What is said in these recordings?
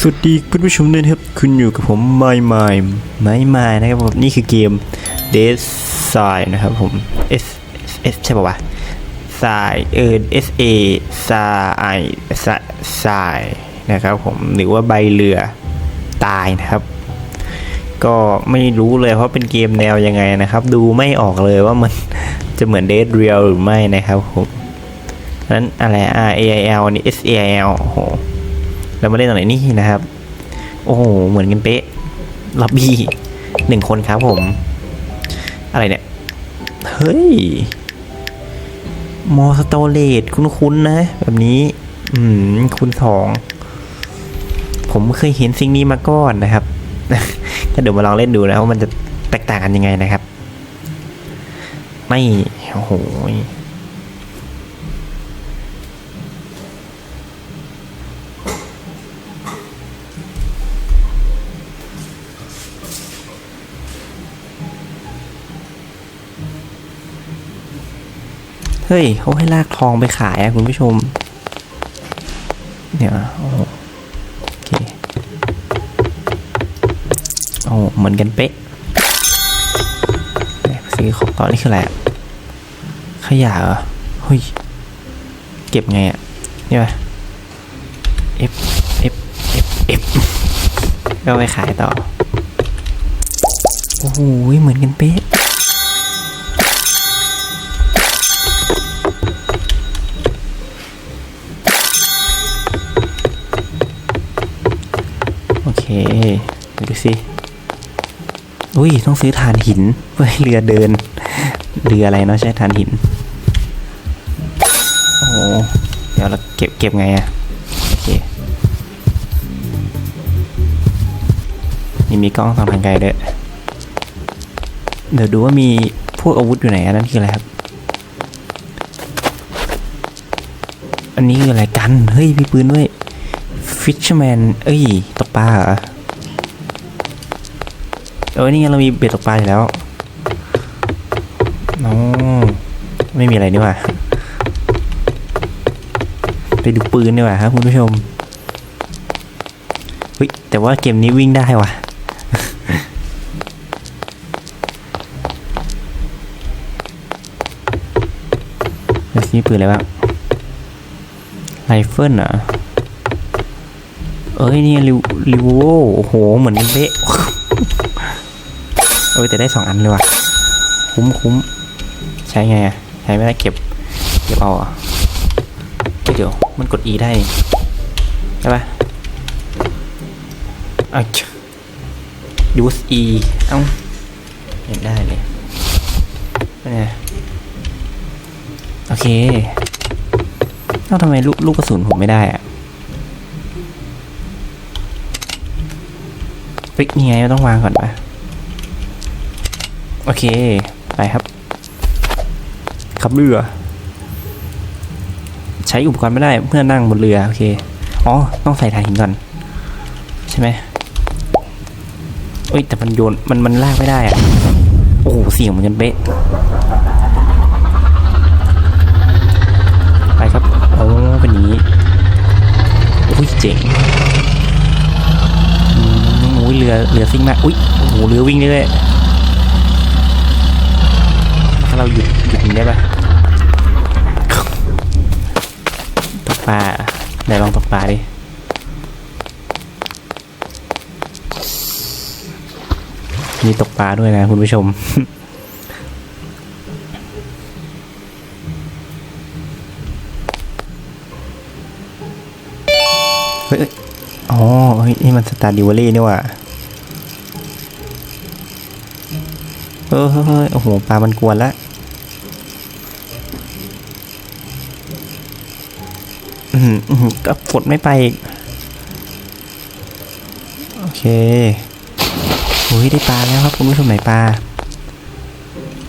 สวัสดีคุณผู้ชมด้วยนะครับ คุณอยู่กับผมไมล์ไมล์ไมล์ไมล์นะครับผมนี่คือเกม Dead Side นะครับผม S S ใช่ป่าวะ s i เออ S A S I s i นะครับผมหรือว่าใบเรือตายนะครับ ก็ไม่รู้เลยเพราะเป็นเกมแนวยังไงนะครับ ดูไม่ออกเลยว่ามันจะเหมือน Dead Real หรือไม่นะครับผมนั้นอะไร R A I L นี่ S A I L โอ้โห เรามาเล่นตรงไหนนี่นะครับ โอ้โห เหมือนกันเป๊ะล็อบบี้หนึ่งคนครับผม อะไรเนี่ย เฮ้ย มอสโตเลตคุ้นๆนะ แบบนี้ อืมคุณทองผมเคยเห็นสิ่งนี้มาก่อนนะครับก็เดี๋ยวมาลองเล่นดูนะว่ามันจะแตกต่างกันยังไงนะครับ ไม่ โอ้โห เฮ้ยเขาให้ลากทองไปขายอะคุณผู้ชม เนี่ยโอ้โอเคโอ้เหมือนกันเป๊ะเนี่ยสีของตอนนี้คืออะไรอะขยะเหรอเฮ้ยเก็บไงอะนี่ปะ F F F F ก็เอาไปขายต่อ โอ้โหเหมือนกันเป๊ะ อุ้ยต้องซื้อฐานหินเพื่อเรือเดิน เรืออะไรเนาะใช่ฐานหิน โอ้เดี๋ยวเราเก็บเก็บไงอะโอเคนี่มีกล้องส่องทางไกลด้วยเดี๋ยวดูว่ามีพวกอาวุธอยู่ไหนอันนั้นคืออะไรครับ อันนี้คืออะไรกัน เฮ้ยมีปืนด้วย Fisherman เอ้ยตกปลาเหรอ เออนี่ไงเรามีเบ็ดตกปลาอยู่แล้วน้ไม่มีอะไรนี่หว่าไปดูปืนดีกว่าครับคุณผู้ชมเฮ้ยแต่ว่าเกมนี้วิ่งได้ว่ะแล้วนี่ปืนอะไรบ้างไรเฟิลเหรอเอ้ยนี่ริวริวโวโอ้โห เหมือนกันเป๊ะ เอ้ยแต่ได้สองอันเลยว่ะ คุ้มคุ้มใช้ไงอะใช้ไม่ได้เก็บ เก็บเอาเหรอะเดี๋ยว มันกด E ได้ ใช่ปะอะ use E เอ้าเห็นได้เลยนไงโอเคเอ้าทำไมลูกลูกกระสุนผมไม่ได้อะเฮ้ยนี่ไงต้องวางก่อนปะ โอเค ไปครับ ขับเรือ ใช้อุปกรณ์ไม่ได้เพื่อนั่งบนเรือ โอเค อ๋อ ต้องใส่ถ่านหินก่อน ใช่ไหมเอ้ย แต่มันโยน มันมันลากไม่ได้อะโอ้โห เสียงเหมือนกันเป๊ะ ไปครับโอ้เป็นอย่างนี้โอ้ยเจ๋งอืมโอ้ยเรือ เรือซิ่งมากอุ้ยโอ้โหเรือวิ่งเรื่อยๆถ้าเราหยุดหยุดอย่างนี้ได้ปะตกปลาไหนลองตกปลาดิมีตกปลาด้วยนะคุณผู้ชม เฮ้ย อ๋อ เฮ้ย นี่มันสตาร์ดิวอรี่นี่ว่าเออเฮ้ยเฮ้ย โอ้โห ปลามันกวนละ อืมอืมก็ฝดไม่ไปอีก โอเคโอ้ยได้ปลาแล้วครับคุณผู้ชมไหนปลา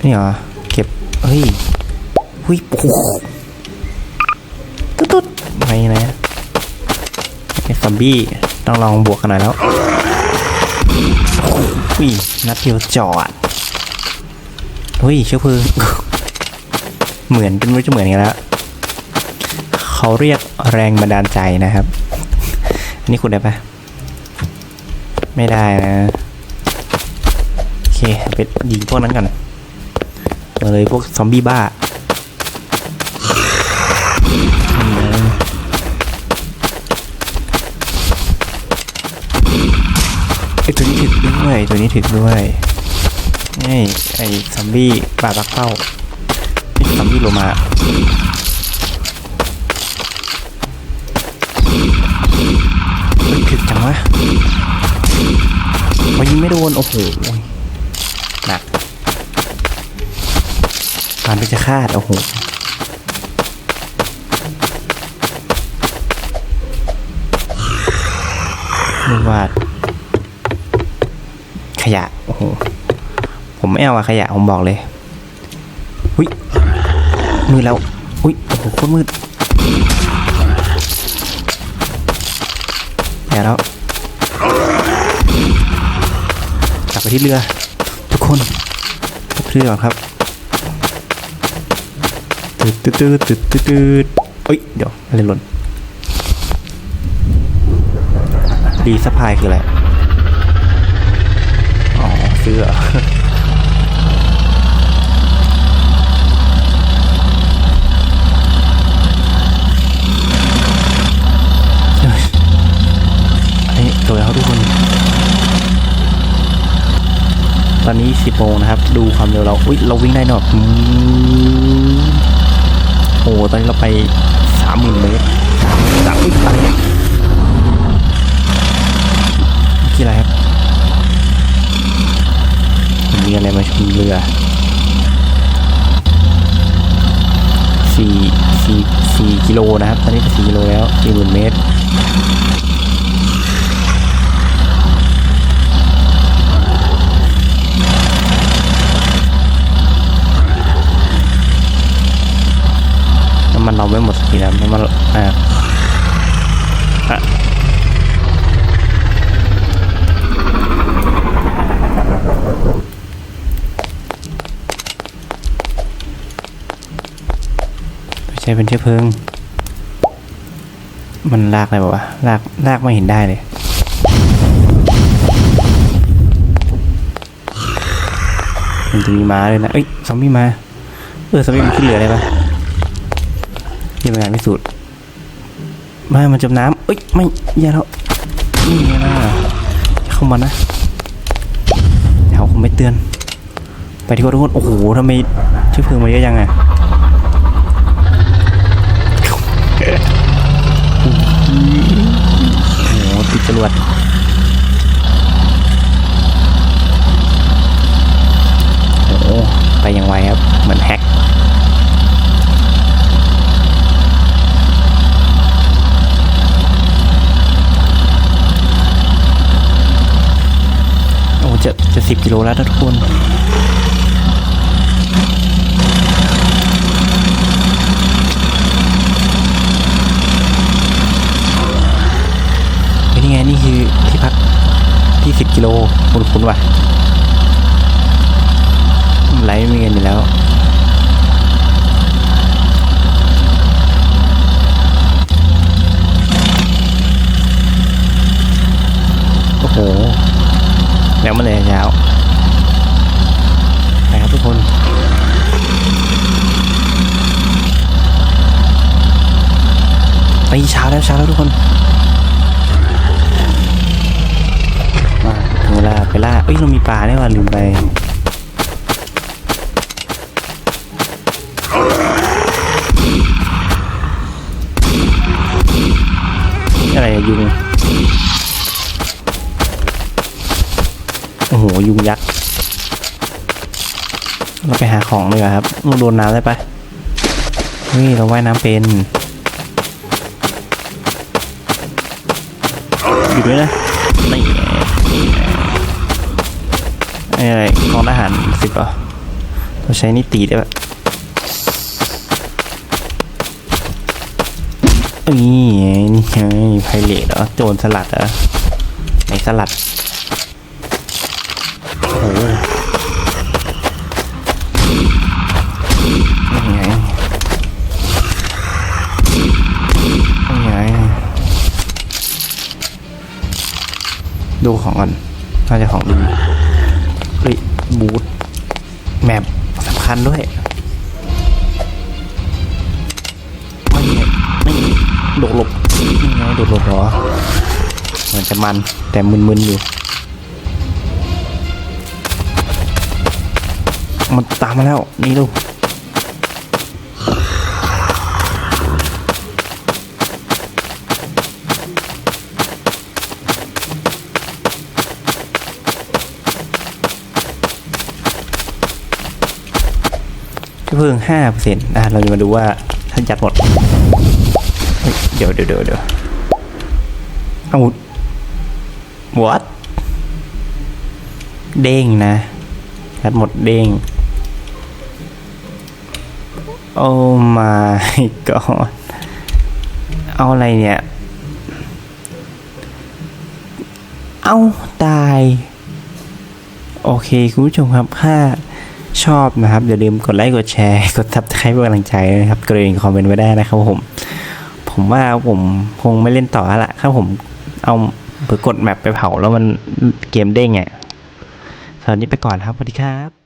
นี่เหรอ เก็บ เฮ้ยหุยโอ้โหตุ๊ดตุ๊ดไปนะไอ้ซอมบี้ต้องลองบวกกันหน่อยแล้วอุ้ยนัดเดียวจอดเฮ้ยเชื้อเพลิงเหมือนกันไม่รู้จะเหมือนกันแล้ว เขาเรียกแรงบันดาลใจนะครับ อันนี้คุณได้ปะไม่ได้นะ โอเคไปยิงพวกนั้นก่อนมาเลยพวกซอมบี้บ้าไอตัวนี้ถึกด้วยตัวนี้ถึกด้วยนี่ไอซอมบี้ปลาปักเป้าไอซอมบี้โลมา งวะพอยิงไม่โดน โอ้โหหนักปานไปจะคาด โอ้โหนึกว่าขยะ โอ้โห ผมไม่เอาอะขยะ ผมบอกเลยหุยมือแล้วหุยโอ้โหโคตรมืด แล้ว กลับไปที่เรือ ทุกคนทุกเรือก่อนครับตืดตืดตืดตืดตืดตืดเอ้ย เดี๋ยวอะไรหล่นรีสปายคืออะไร อ๋อเสื้อ อันนี้ตัวแล้วทุกคน ตอนนี้10โมงนะครับ ดูความเร็วเรา อุ้ยเราวิ่งได้เนอะโอ้โหตอนนี้เราไป30,000เมตรสามอุ้ยอะไรเนี่ยเมื่อกี้อะไรครับมีอะไรมาชนเรือสี่สี่สี่กิโลนะครับ ตอนนี้ก็สี่กิโลแล้วสี่หมื่นเมตร น้ำมันเราไมันมันอ่าอะไม่ใช่เป็นเชื้อเพลิง มันลากอะไรบอกว่าลากลากไม่เห็นได้เลยมันจะมีม้าเลยนะ เอ้ยซอมบี้มา เออซอมบี้มันขึ้นเรือได้ปะ นี่เป็นการพิสูจน์มามันจมน้ำเอ้ยไม่อย่าแล้วนี่ไงล่ะเข้ามานะเดี๋ยวผมไม่เตือน ไปที่ว่าทุกคนโอ้โหทำไมชื้อเพลิงมาเยอะยังไงโอ้โหติดจรวดโอ้โหไปย่างไวครับ เหมือนแฮก โอ้จะจะสิบกิโล แล้วนะทุกคนนยังไงนี่คือที่พักที่สิบกิโลคุณคุณว่ะไหลไม่มีเงินอยู่แล้วโอ้โหแล้วมันเลยยาวไป คนไปเช้าแล้วเช้าแล้วทุกคน มาถึงเวลาไปล่า เอ้ย เรามีปลาได้ว่ะลืมไปอะไรอะยุงโอ้โห ยุงยักษ์ เราไปหาของเลยครับเราโดนน้ำได้ปะเฮ้ยเราว่ายน้ำเป็นอยู่ด้วยนะนี่ไอ้อะไรกองทหารสิบเหรอเราใช้นี่ตีได้ปะนี่นี่ไงไพเรตเหรอโจรสลัดเหรอไหนสลัดโอ้ ดูของก่อน น่าจะของดีเฮ้ยบูทแมปสำคัญด้วยไม่ไงไม่โดดหลบนี่ไงโดดหลบเหรอ เหมือนจะมันแต่มึนๆอยู่ มันตามมาแล้วนี่ลูก เพิ่งห้าเปอร์เซ็นต์อะเราจะมาดูว่าถ้ายัดหมด เดี๋ยวเดี๋ยวเดี๋ยวเดี๋ยวอาวุธ what เด้งนะยัดหมดเด้งโอ้ my god เอาอะไรเนี่ย เอาตาย โอเค คุณผู้ชมครับถ้า ชอบนะครับ อย่าลืมกดไลค์กดแชร์กดทับสไครป์เป็นกำลังใจนะครับกระดิ่งคอมเมนต์ไว้ได้นะครับผม ผมว่าผมคงไม่เล่นต่อแล้วล่ะถ้าผมเอาเผื่อกดแมปไปเผาแล้วมันเกมเด้งไงสวัสดีไปก่อนครับสวัสดีครับ